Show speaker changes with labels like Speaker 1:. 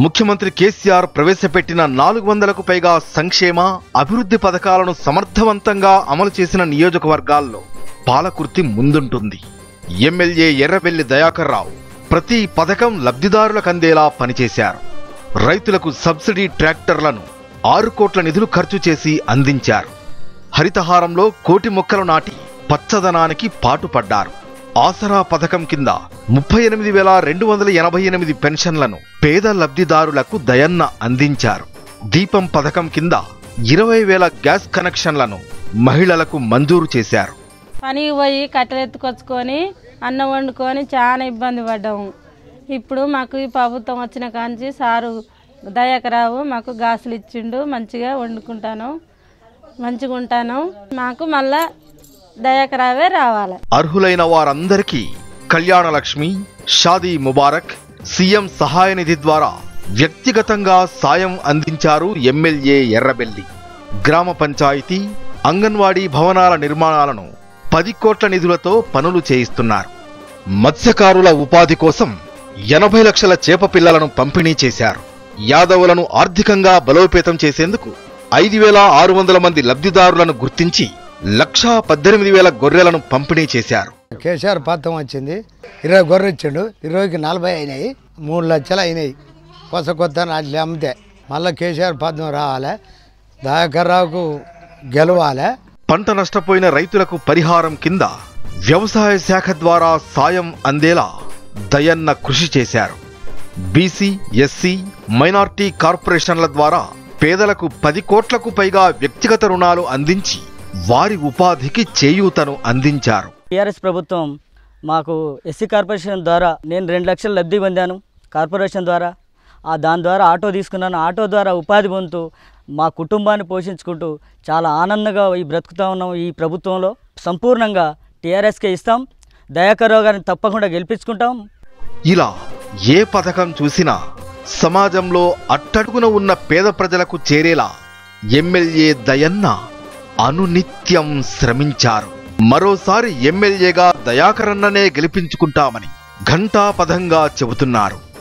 Speaker 1: ముఖ్యమంత్రి కేసీఆర్ ప్రవేశపెట్టిన నాలుగు వందలకు పైగా సంక్షేమ అభివృద్ధి పథకాలను సమర్థవంతంగా అమలు చేసిన నియోజకవర్గాల్లో పాలకుర్తి ముందుంటుంది. ఎమ్మెల్యే ఎర్రబెల్లి దయాకర్ రావు ప్రతి పథకం లబ్ధిదారులకు అందేలా పనిచేశారు. రైతులకు సబ్సిడీ ట్రాక్టర్లను ఆరు కోట్ల నిధులు ఖర్చు చేసి అందించారు. హరితహారంలో కోటి మొక్కలు నాటి పచ్చదనానికి పాటుపడ్డారు. ఆసరా పథకం కింద ముప్పై ఎనిమిది వేల రెండు వందల ఎనభై ఎనిమిది పెన్షన్లను పేద లబ్ధిదారులకు దయన్న అందించారు. దీపం పథకం కింద ఇరవై వేల గ్యాస్ కనెక్షన్లను మహిళలకు మంజూరు చేశారు.
Speaker 2: పనికి పోయి కట్టెలు ఎత్తుకొచ్చుకొని అన్నం వండుకొని చాలా ఇబ్బంది పడ్డాము. ఇప్పుడు మాకు ఈ ప్రభుత్వం వచ్చిన కాంచి సారు దయాకరావు మాకు గాసులు ఇచ్చిండు మంచిగా వండుకుంటాను మంచిగా ఉంటాను మాకు మళ్ళా దయకరావే రావాలి.
Speaker 1: అర్హులైన వారందరికీ కళ్యాణ లక్ష్మి షాదీ ముబారక్ సీఎం సహాయ నిధి ద్వారా వ్యక్తిగతంగా సాయం అందించారు ఎమ్మెల్యే ఎర్రబెల్లి. గ్రామ పంచాయతీ అంగన్వాడీ భవనాల నిర్మాణాలను పది కోట్ల నిధులతో పనులు చేయిస్తున్నారు. మత్స్యకారుల ఉపాధి కోసం ఎనభై లక్షల చేప పిల్లలను పంపిణీ చేశారు. యాదవులను ఆర్థికంగా బలోపేతం చేసేందుకు ఐదు వేల ఆరు వందల మంది లబ్ధిదారులను గుర్తించి లక్షా పద్దెనిమిది వేల గొర్రెలను పంపిణీ చేశారు.
Speaker 3: కేసీఆర్ పథకం వచ్చింది. ఇరవై గొర్రె ఇచ్చిండు. ఇరవైకి నలభై అయినాయి. మూడు లక్షలు అయినాయి. కొత్త కొత్త నాట్లు అమ్మితే. మళ్ళీ కేసీఆర్ పథకం రావాలి. దయాకర్రావుకు గెలవాలి.
Speaker 1: పంట నష్టపోయిన రైతులకు పరిహారం కింద వ్యవసాయ శాఖ ద్వారా సాయం అందేలా దయన్న కృషి చేశారు. బీసీ ఎస్సీ మైనార్టీ కార్పొరేషన్ల ద్వారా పేదలకు పది కోట్లకు పైగా వ్యక్తిగత రుణాలు అందించి వారి ఉపాధికి చేయూతను అందించారు.
Speaker 4: టీఆర్ఎస్ ప్రభుత్వం మాకు ఎస్సీ కార్పొరేషన్ ద్వారా నేను రెండు లక్షలు లబ్ధి పొందాను. కార్పొరేషన్ ద్వారా ఆ దాని ద్వారా ఆటో తీసుకున్నాను. ఆటో ద్వారా ఉపాధి పొందుతూ మా కుటుంబాన్ని పోషించుకుంటూ చాలా ఆనందంగా ఈ బ్రతుకుతా ఉన్నాం ఈ ప్రభుత్వంలో. సంపూర్ణంగా టీఆర్ఎస్కే ఇస్తాం. దయాకర్రావు గారిని తప్పకుండా గెలిపించుకుంటాం.
Speaker 1: ఇలా ఏ పథకం చూసినా సమాజంలో అట్టడుగున ఉన్న పేద ప్రజలకు చేరేలా ఎమ్మెల్యే దయన్న అనునిత్యం శ్రమించారు. మరోసారి ఎమ్మెల్యేగా దయాకరన్ననే గెలిపించుకుంటామని ఘంటాపథంగా చెబుతున్నారు.